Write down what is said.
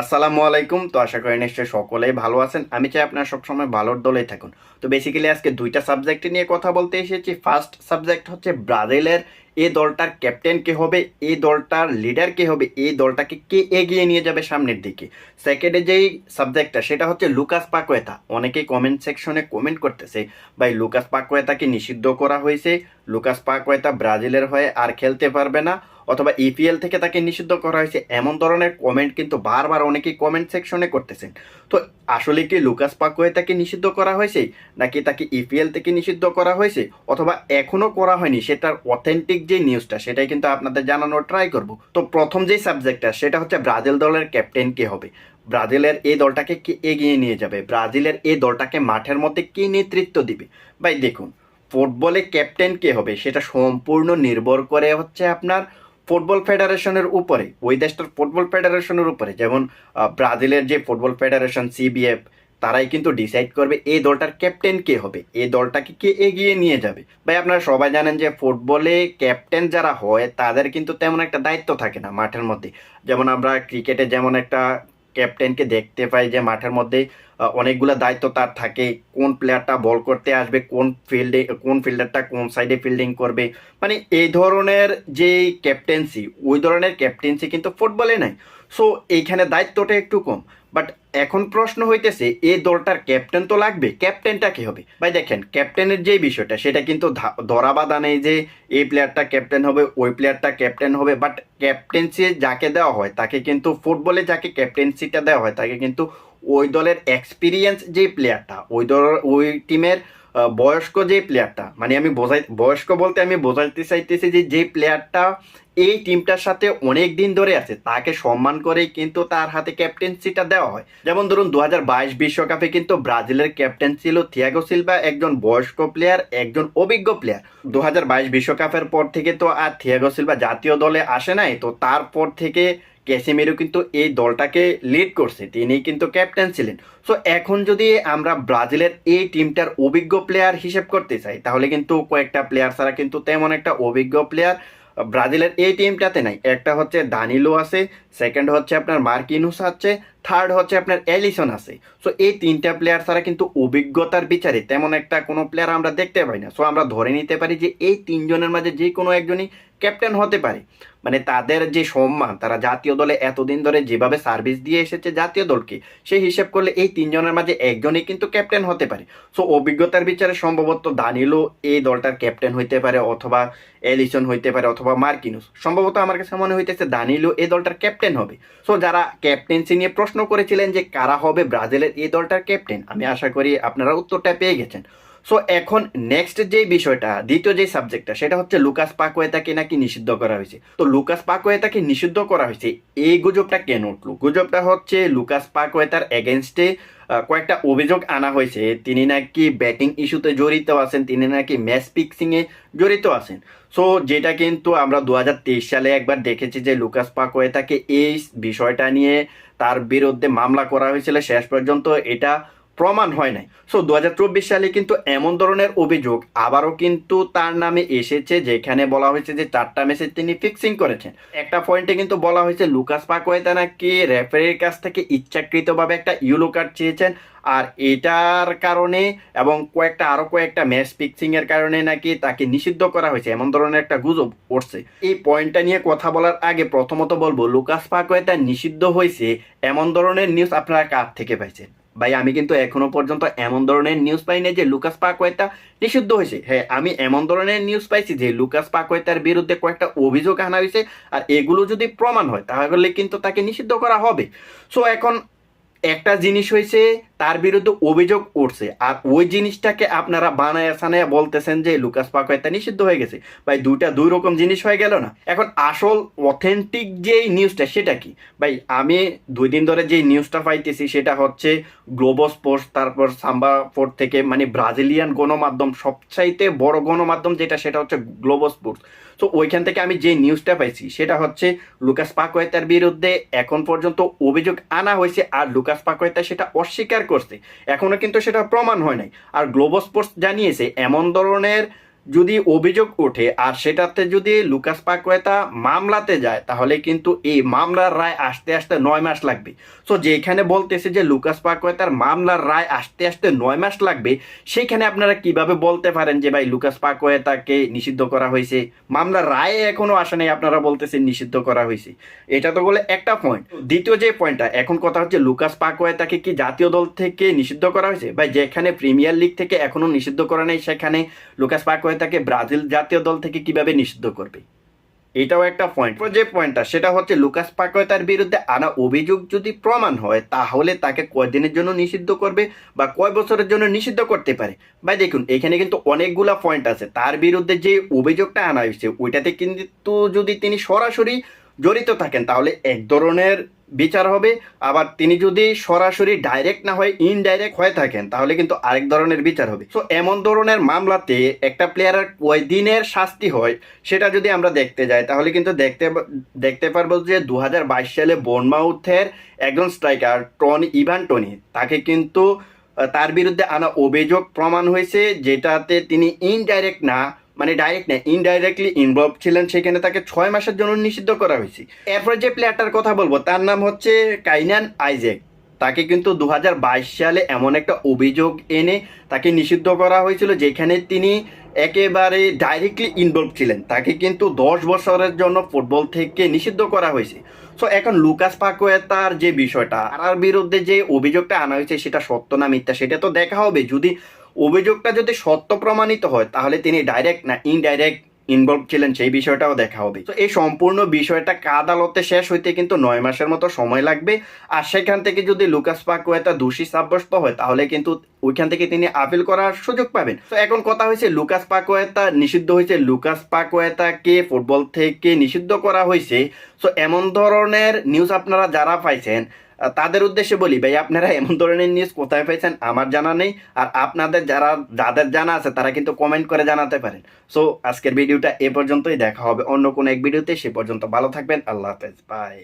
আসসালামু আলাইকুম। তো আশা করি নিশ্চয়ই সকলেই ভালো আছেন। আমি চাই আপনারা সবসময় ভালোর দলেই থাকুন। তো বেসিক্যালি আজকে দুইটা সাবজেক্ট নিয়ে কথা বলতে এসেছি। ফার্স্ট সাবজেক্ট হচ্ছে ব্রাজিলের এই দলটার ক্যাপ্টেন কে হবে এই দলটার লিডার কে হবে এই দলটাকে কে এগিয়ে নিয়ে যাবে সামনের দিকে। সেকেন্ডে যেই সাবজেক্টটা সেটা হচ্ছে লুকাস পাকোয়েতা। অনেকেই কমেন্ট সেকশনে কমেন্ট করতেছে, ভাই, লুকাস পাকোয়েতাকে নিষিদ্ধ করা হয়েছে। লুকাস পাকোয়েতা ব্রাজিলের হয়ে আর খেলতে পারবে না, অথবা ইপিএল থেকে তাকে নিষিদ্ধ করা হয়েছে। এমন ধরনের কমেন্ট কিন্তু বারবার অনেকেই কমেন্ট সেকশনে করতেছেন। তো আসলে কি লুকাস পাকোয়েতাকে নিষিদ্ধ করা হয়েছে, নাকি তাকে ইপিএল থেকে নিষিদ্ধ করা হয়েছে, অথবা এখনও করা হয়নি? সেটার অথেন্টিক যে নিউজটা সেটাই কিন্তু আপনাদের জানানোর ট্রাই করব। তো প্রথম যে সাবজেক্টটা সেটা হচ্ছে ব্রাজিল দলের ক্যাপ্টেন কে হবে। ব্রাজিলের এই দলটাকে কে এগিয়ে নিয়ে যাবে? ব্রাজিলের এই দলটাকে মাঠের মধ্যে কে নেতৃত্ব দিবে? ভাই, দেখুন, ফুটবলে ক্যাপ্টেন কে হবে, সেটা সম্পূর্ণ নির্ভর করে হচ্ছে আপনার ফুটবল ফেডারেশনের উপরে, ওই দেশটার ফুটবল ফেডারেশনের উপরে। যেমন ব্রাজিলের যে ফুটবল ফেডারেশন সিবিএফ তারাই কিন্তু ডিসাইড করবে এই দলটার ক্যাপ্টেন কে হবে, এই দলটাকে কে এগিয়ে নিয়ে যাবে। ভাই, আপনারা সবাই জানেন যে ফুটবলে ক্যাপ্টেন যারা হয়, তাদের কিন্তু তেমন একটা দায়িত্ব থাকে না মাঠের মধ্যে। যেমন আমরা ক্রিকেটে যেমন একটা ক্যাপ্টেনকে দেখতে পাই যে মাঠের মধ্যে অনেকগুলো দায়িত্ব তার থাকে, কোন প্লেয়ারটা বল করতে আসবে, কোন ফিল্ডে কোন ফিল্ডারটা কোন সাইডে ফিল্ডিং করবে। মানে এই ধরনের যে ক্যাপ্টেন্সি ওই ধরনের ক্যাপ্টেন্সি কিন্তু ফুটবলে নাই। সো এইখানে দায়িত্বটা একটু কম। বাট এখন প্রশ্ন হইতেছে এই দলটার ক্যাপ্টেন তো লাগবে ক্যাপ্টেনটা কি হবে? ভাই দেখেন ক্যাপ্টেনের যে বিষয়টা, সেটা কিন্তু ধরা বাঁধা নেই যে এই প্লেয়ারটা ক্যাপ্টেন হবে, ওই প্লেয়ারটা ক্যাপ্টেন হবে বাট ক্যাপ্টেন্সি যাকে দেওয়া হয়, তাকে কিন্তু ফুটবলে যাকে ক্যাপ্টেন্সিটা দেওয়া হয়, তাকে কিন্তু ওই দলের এক্সপিরিয়েন্স যে প্লেয়ারটা ওই দল ওই টিমের বয়স্ক যে প্লেয়ারটা মানে আমি বোঝাই, বয়স্ক বলতে আমি বোঝাইতে চাইতেছি যে যে প্লেয়ারটা এই টিমটার সাথে অনেক দিন ধরে আছে, তাকে সম্মান করেই কিন্তু তার হাতে ক্যাপ্টেন্সিটা দেওয়া হয়। যেমন ধরুন দু বিশ্বকাপে কিন্তু ব্রাজিলের ক্যাপ্টেন ছিল থিয়াগো সিলভা একজন বয়স্ক প্লেয়ার একজন অভিজ্ঞ প্লেয়ার দু বিশ্বকাপের পর থেকে তো আর থিয়াগো সিলভা জাতীয় দলে আসে নাই, তো তারপর থেকে ক্যাসিমেরো কিন্তু এই দলটাকে লিড করছে তিনি কিন্তু ক্যাপ্টেন ছিলেন। সো এখন যদি আমরা ব্রাজিলের এই টিমটার অভিজ্ঞ প্লেয়ার হিসেব করতে চাই, তাহলে কিন্তু কয়েকটা প্লেয়ার ছাড়া কিন্তু তেমন একটা অভিজ্ঞ প্লেয়ার ব্রাজিলের এই টিমটাতে নাই। একটা হচ্ছে দানিলো আছে সেকেন্ড হচ্ছে আপনার মার্কিনুস আছে থার্ড হচ্ছে আপনার এলিসন আছে। সো এই তিনটা প্লেয়ার ছাড়া কিন্তু অভিজ্ঞতার বিচারে তেমন একটা কোনো প্লেয়ার আমরা দেখতে পাই না। সো আমরা ধরে নিতে পারি যে এই তিনজনের মাঝে যে কোনো একজনই ক্যাপ্টেন হতে পারে। মানে তাদের যে সম্মান, তারা জাতীয় দলে এতদিন ধরে যেভাবে সার্ভিস দিয়ে এসেছে জাতীয় দলকে সেই হিসেব করলে এই তিনজনের মাঝে একজনই কিন্তু ক্যাপ্টেন হতে পারে। সো অভিজ্ঞতার বিচারে সম্ভবত দানিলো এই দলটার ক্যাপ্টেন হইতে পারে অথবা এলিসন হইতে পারে অথবা মার্কিনুস। সম্ভবত আমার কাছে মনে হইতেছে দানিলো এই দলটার ক্যাপ্টেন হবে। সো যারা ক্যাপ্টেন্সি নিয়ে প্রশ্ন করেছিলেন যে কারা হবে ব্রাজিলের এই দলটার ক্যাপ্টেন আমি আশা করি আপনারা উত্তরটা পেয়ে গেছেন। সো এখন নেক্সট যে বিষয়টা, দ্বিতীয় যে সাবজেক্টটা সেটা হচ্ছে লুকাস পাকোয়েতাকে নাকি নিষিদ্ধ করা হয়েছে। তো লুকাস পাকোয়েতাকে নিষিদ্ধ করা হয়েছে, এই গুজবটা কেন উঠল? গুজবটা হচ্ছে লুকাস পাকোয়েতার এগেনস্টে কয়েকটা অভিযোগ আনা হয়েছে। তিনি নাকি ব্যাটিং ইস্যুতে জড়িত আছেন, তিনি নাকি ম্যাচ ফিক্সিংয়ে জড়িত আছেন। সো যেটা কিন্তু আমরা দু হাজার তেইশ সালে একবার দেখেছি যে লুকাস পাকোয়েতাকে এই বিষয়টা নিয়ে তার বিরুদ্ধে মামলা করা হয়েছিল। শেষ পর্যন্ত এটা প্রমাণ হয় নাই। সো দু হাজার চব্বিশ সালে কিন্তু এমন ধরনের অভিযোগ আবারও কিন্তু তার নামে এসেছে, যেখানে বলা হয়েছে যে চারটা ম্যাচে তিনি ফিক্সিং করেছেন। একটা পয়েন্টে কিন্তু বলা হয়েছে, লুকাস পাকোয়েতা নাকি রেফারির কাছ থেকে ইচ্ছাকৃতভাবে একটা ইউলো কার্ড চেয়েছেন। আর এটার কারণে এবং কয়েকটা আরও কয়েকটা ম্যাচ ফিক্সিং এর কারণে নাকি তাকে নিষিদ্ধ করা হয়েছে, এমন ধরনের একটা গুজব উঠছে। এই পয়েন্টটা নিয়ে কথা বলার আগে প্রথমত বলব, লুকাস পাকোয়েতা নিষিদ্ধ হয়েছে, এমন ধরনের নিউজ আপনারা কার থেকে পাইছেন? ভাই, আমি কিন্তু এখনও পর্যন্ত এমন ধরনের নিউজ পাইনি যে লুকাস পাকোয়েতা নিষিদ্ধ হয়েছে। হ্যাঁ আমি এমন ধরনের নিউজ পাইছি যে লুকাস পাকোয়েতার বিরুদ্ধে কয়েকটা অভিযোগ আনা হয়েছে আর এগুলো যদি প্রমাণ হয়, তাহলে কিন্তু তাকে নিষিদ্ধ করা হবে। সো এখন একটা জিনিস হয়েছে তার বিরুদ্ধে অভিযোগ উঠছে। আর ওই জিনিসটাকে আপনারা বানায় সানায় বলতেছেন যে লুকাস পাকোয়েতা নিষিদ্ধ হয়ে গেছে। ভাই, দুইটা দুই রকম জিনিস হয়ে গেল না? এখন আসল অথেন্টিক যেই নিউজটা সেটা কি? ভাই, আমি দুই দিন ধরে যে নিউজটা পাইতেছি, সেটা হচ্ছে গ্লোবো স্পোর্টস তারপর সাম্বা ফোর্ট থেকে মানে ব্রাজিলিয়ান গণমাধ্যম, সবচাইতে বড় গণমাধ্যম যেটা, সেটা হচ্ছে গ্লোবো স্পোর্টস তো ওইখান থেকে আমি যে নিউজটা পাইছি, সেটা হচ্ছে লুকাস পাকোয়েতার বিরুদ্ধে এখন পর্যন্ত অভিযোগ আনা হয়েছে, আর লুকাস পাকোয়েতা সেটা অস্বীকার করছে। এখনও কিন্তু সেটা প্রমাণ হয় নাই। আর গ্লোবো স্পোর্টস জানিয়েছে এমন ধরনের যদি অভিযোগ ওঠে আর সেটাতে যদি লুকাস পাকোয়েতা মামলাতে যায়, তাহলে কিন্তু এই মামলার রায় আসতে আসতে নয় মাস লাগবে। সো যেখানে বলতেছে যে লুকাস পাকোয়েতার মামলার রায় আসতে আসতে নয় মাস লাগবে সেইখানে আপনারা কীভাবে বলতে পারেন যে ভাই লুকাস পাকোয়েতাকে নিষিদ্ধ করা হয়েছে? মামলার রায় এখনও আসে নাই আপনারা বলতেছেন নিষিদ্ধ করা হয়েছে। এটা তো বলে একটা পয়েন্ট দ্বিতীয় যে পয়েন্টটা এখন কথা হচ্ছে লুকাস পাকোয়েতাকে কি জাতীয় দল থেকে নিষিদ্ধ করা হয়েছে? ভাই, যেখানে প্রিমিয়ার লিগ থেকে এখনও নিষিদ্ধ করা নেই, সেখানে লুকাস পাকোয়েতাকে ব্রাজিল জাতীয় দল থেকে কীভাবে নিষিদ্ধ করবে? এটাও একটা পয়েন্ট যে পয়েন্টটা সেটা হচ্ছে লুকাস পাকয়তার বিরুদ্ধে আনা অভিযোগ যদি প্রমাণ হয়, তাহলে তাকে কয়দিনের জন্য নিষিদ্ধ করবে বা কয় বছরের জন্য নিষিদ্ধ করতে পারে? ভাই, দেখুন, এখানে কিন্তু অনেকগুলা পয়েন্ট আছে। তার বিরুদ্ধে যে অভিযোগটা আনা হয়েছে, ওইটাতে কিন্তু যদি তিনি সরাসরি জড়িত থাকেন, তাহলে এক ধরনের বিচার হবে। আবার তিনি যদি সরাসরি ডাইরেক্ট না হয় ইনডাইরেক্ট হয়ে থাকেন, তাহলে কিন্তু আরেক ধরনের বিচার হবে। তো এমন ধরনের মামলাতে একটা প্লেয়ারের কয়দিনের শাস্তি হয়, সেটা যদি আমরা দেখতে যাই, তাহলে কিন্তু দেখতে দেখতে পারব যে দু হাজার বাইশ সালে বনমাউথের একজন স্ট্রাইকার টন ইভান টনি তাকে কিন্তু তার বিরুদ্ধে আনা অভিযোগ প্রমাণ হয়েছে, যেটাতে তিনি ইনডাইরেক্ট না মানে ডাইরেক্ট না ইনডাইরেক্টলি ইনভলভ ছিলেন সেখানে তাকে ছয় মাসের জন্য নিষিদ্ধ করা হয়েছে। এরপর যে প্লেয়ারটার কথা বলব, তার নাম হচ্ছে কাইনান আইজেক তাকে কিন্তু দু হাজার বাইশ সালে এমন একটা অভিযোগ এনে তাকে নিষিদ্ধ করা হয়েছিল, যেখানে তিনি একেবারে ডাইরেক্টলি ইনভলভ ছিলেন। তাকে কিন্তু দশ বছরের জন্য ফুটবল থেকে নিষিদ্ধ করা হয়েছে। সো এখন লুকাস পাকোয়েতার যে বিষয়টা তার বিরুদ্ধে যে অভিযোগটা আনা হয়েছে, সেটা সত্য না মিথ্যা, সেটা তো দেখা হবে। যদি অভিযোগটা যদি সত্য প্রমাণিত হয়, তাহলে তিনি ডাইরেক্ট না ইনডাইরেক্ট ইনভলভ ছিলেন, সেই বিষয়টাও দেখা হবে। তো এই সম্পূর্ণ বিষয়টা আদালতে শেষ হইতে কিন্তু নয় মাসের মতো সময় লাগবে। আর সেখান থেকে যদি লুকাস পাকুয়েতা দোষী সাব্যস্ত হয়, তাহলে কিন্তু ওইখান থেকে তিনি আপিল করার সুযোগ পাবেন। তো এখন কথা হয়েছে লুকাস পাকুয়েতা, নিষিদ্ধ হয়েছে লুকাস পাকুয়েতাকে ফুটবল থেকে নিষিদ্ধ করা হয়েছে। তো এমন ধরনের নিউজ আপনারা যারা পাইছেন তাদের উদ্দেশ্যে বলি, ভাই, আপনারা এমন ধরনের নিউজ কোথায় পেয়েছেন আমার জানা নেই। আর আপনাদের যারা, যাদের জানা আছে, তারা কিন্তু কমেন্ট করে জানাতে পারেন। সো আজকের ভিডিওটা এ পর্যন্তই। দেখা হবে অন্য কোনো এক ভিডিওতে। সে পর্যন্ত ভালো থাকবেন। আল্লাহ হাফেজ। বাই